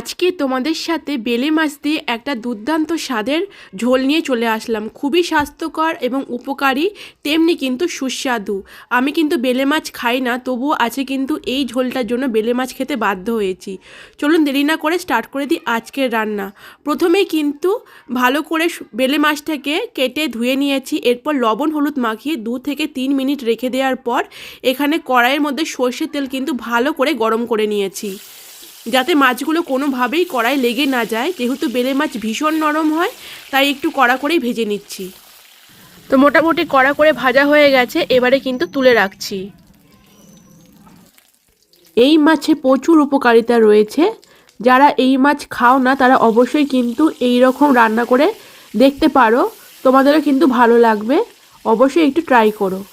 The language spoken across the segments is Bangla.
আজকে তোমাদের সাথে বেলে মাছ দিয়ে একটা দুর্দান্ত স্বাদের ঝোল নিয়ে চলে আসলাম। খুবই স্বাস্থ্যকর এবং উপকারী, তেমনি কিন্তু সুস্বাদু। আমি কিন্তু বেলে মাছ খাই না, তবুও আছে কিন্তু এই ঝোলটার জন্য বেলে মাছ খেতে বাধ্য হয়েছি। চলুন দেরি না করে স্টার্ট করে দিই আজকের রান্না। প্রথমেই কিন্তু ভালো করে বেলে মাছটাকে কেটে ধুয়ে নিয়েছি, এরপর লবণ হলুদ মাখিয়ে দু থেকে তিন মিনিট রেখে দেওয়ার পর এখানে কড়াইয়ের মধ্যে সর্ষের তেল কিন্তু ভালো করে গরম করে নিয়েছি। যাতে মাছগুলো কোনোভাবেই কড়াই লেগে না যায়। যেহেতু বেলে মাছ ভীষণ নরম হয়, তাই একটু কড়া করেই ভেজে নিচ্ছি। তো মোটামুটি কড়া করে ভাজা হয়ে গেছে, এবারে কিন্তু তুলে রাখছি। এই মাছে প্রচুর উপকারিতা রয়েছে। যারা এই মাছ খাও না, তারা অবশ্যই কিন্তু এই রকম রান্না করে দেখতে পারো। তোমাদেরও কিন্তু ভালো লাগবে। অবশ্যই একটু ট্রাই করো।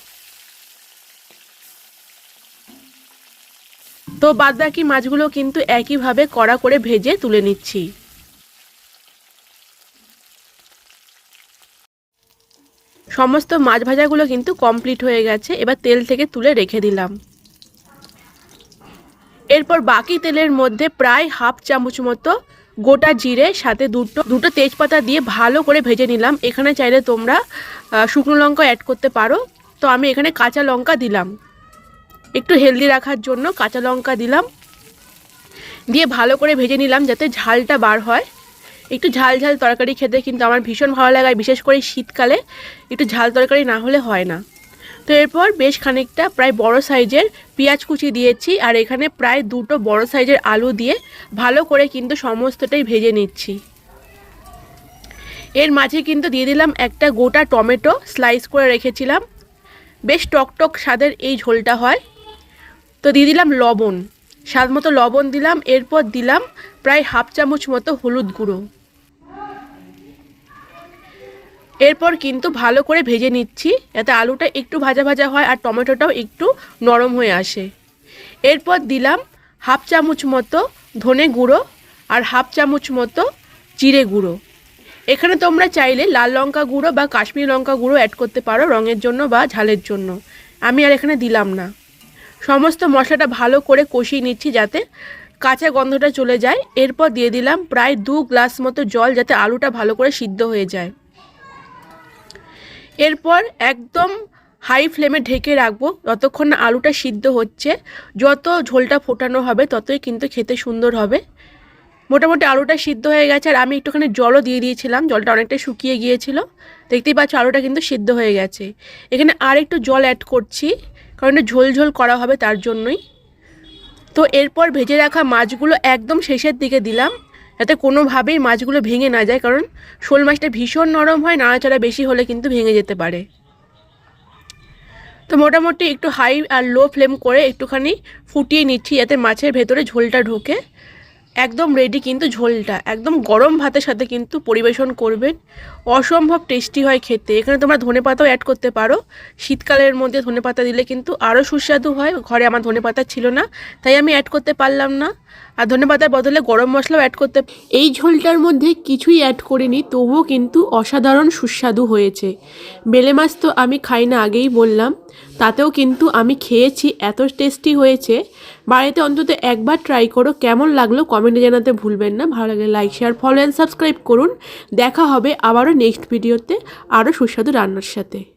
তো বাদবাকি মাছগুলো কিন্তু একইভাবে কড়া করে ভেজে তুলে নিচ্ছি। সমস্ত মাছ ভাজাগুলো কিন্তু কমপ্লিট হয়ে গেছে, এবার তেল থেকে তুলে রেখে দিলাম। এরপর বাকি তেলের মধ্যে প্রায় হাফ চামচ মতো গোটা জিরে, সাথে দুটো দুটো তেজপাতা দিয়ে ভালো করে ভেজে নিলাম। এখানে চাইলে তোমরা শুকনো লঙ্কা অ্যাড করতে পারো। তো আমি এখানে কাঁচা লঙ্কা দিলাম। একটু হেলদি রাখার জন্য কাঁচা লঙ্কা দিলাম। দিয়ে ভালো করে ভেজে নিলাম যাতে ঝালটা বার হয়। একটু ঝাল ঝাল তরকারি খেতে কিন্তু আমার ভীষণ ভালো লাগে বিশেষ করে শীতকালে একটু ঝাল তরকারি না হলে হয় না। তো এরপর বেশ খানিকটা প্রায় বড় সাইজের পেঁয়াজ কুচি দিয়েছি, আর এখানে প্রায় দুটো বড় সাইজের আলু দিয়ে ভালো করে কিন্তু সমস্তটাই ভেজে নিচ্ছি। এর মাঝে কিন্তু দিয়ে দিলাম একটা গোটা টমেটো স্লাইস করে রেখেছিলাম। বেশ টকটক স্বাদের এই ঝোলটা হয়। তো দিয়ে দিলাম লবণ। স্বাদ মতো লবণ দিলাম, এরপর দিলাম প্রায় হাফ চামচ মতো হলুদ গুঁড়ো। এরপর কিন্তু ভালো করে ভেজে নিচ্ছি, যাতে আলুটা একটু ভাজা ভাজা হয় আর টমেটোটাও একটু নরম হয়ে আসে। এরপর দিলাম হাফ চামচ মতো ধনে গুঁড়ো আর হাফ চামচ মতো জিরে গুঁড়ো। এখানে তোমরা চাইলে লাল লঙ্কা গুঁড়ো বা কাশ্মীরি লঙ্কা গুঁড়ো অ্যাড করতে পারো রঙের জন্য বা ঝালের জন্য। আমি আর এখানে দিলাম না। সমস্ত মশলাটা ভালো করে কষিয়ে নিচ্ছি যাতে কাঁচা গন্ধটা চলে যায়। এরপর দিয়ে দিলাম প্রায় দু গ্লাস মতো জল যাতে আলুটা ভালো করে সিদ্ধ হয়ে যায়। এরপর একদম হাই ফ্লেমে ঢেকে রাখব যতক্ষণ না আলুটা সিদ্ধ হচ্ছে। যত ঝোলটা ফোটানো হবে ততই কিন্তু খেতে সুন্দর হবে। মোটামুটি আলুটা সিদ্ধ হয়ে গেছে আর আমি একটুখানি জলও দিয়ে দিয়েছিলাম, জলটা অনেকটা শুকিয়ে গিয়েছিল। দেখতেই পাচ্ছ আলুটা কিন্তু সিদ্ধ হয়ে গেছে। এখানে আর একটু জল অ্যাড করছি। কারণ এটা ঝোল ঝোল করা হবে তার জন্যই। তো এরপর ভেজে রাখা মাছগুলো একদম শেষের দিকে দিলাম, যাতে কোনোভাবেই মাছগুলো ভেঙে না যায়, কারণ শোল মাছটা ভীষণ নরম হয়, নাড়াচাড়া বেশি হলে কিন্তু ভেঙে যেতে পারে। তো মোটামুটি একটু হাই আর লো ফ্লেম করে একটুখানি ফুটিয়ে নিচ্ছি, যাতে মাছের ভেতরে ঝোলটা ঢোকে। একদম রেডি কিন্তু ঝোলটা, একদম গরম ভাতের সাথে কিন্তু পরিবেশন করবেন। অসম্ভব টেস্টি হয় খেতে। এখানে তোমরা ধনে পাতাও অ্যাড করতে পারো। শীতকালের মধ্যে ধনে পাতা দিলে কিন্তু আরও সুস্বাদু হয়। ঘরে আমার ধনে পাতা ছিল না, তাই আমি অ্যাড করতে পারলাম না। আর ধনে পাতার বদলে গরম মশলাও অ্যাড করতে এই ঝোলটার মধ্যে কিছুই অ্যাড করিনি, তবুও কিন্তু অসাধারণ সুস্বাদু হয়েছে। বেলে মাছ তো আমি খাই না আগেই বললাম। তাতেও কিন্তু আমি খেয়েছি, এত টেস্টি হয়েছে। বাড়িতে অন্তত একবার ট্রাই করো। কেমন লাগল কমেন্টে জানাতে ভুলবেন না। ভালো লাগলে like share follow and subscribe করুন। দেখা হবে আবারও নেক্সট ভিডিওতে আরও সুস্বাদু রান্নার সাথে।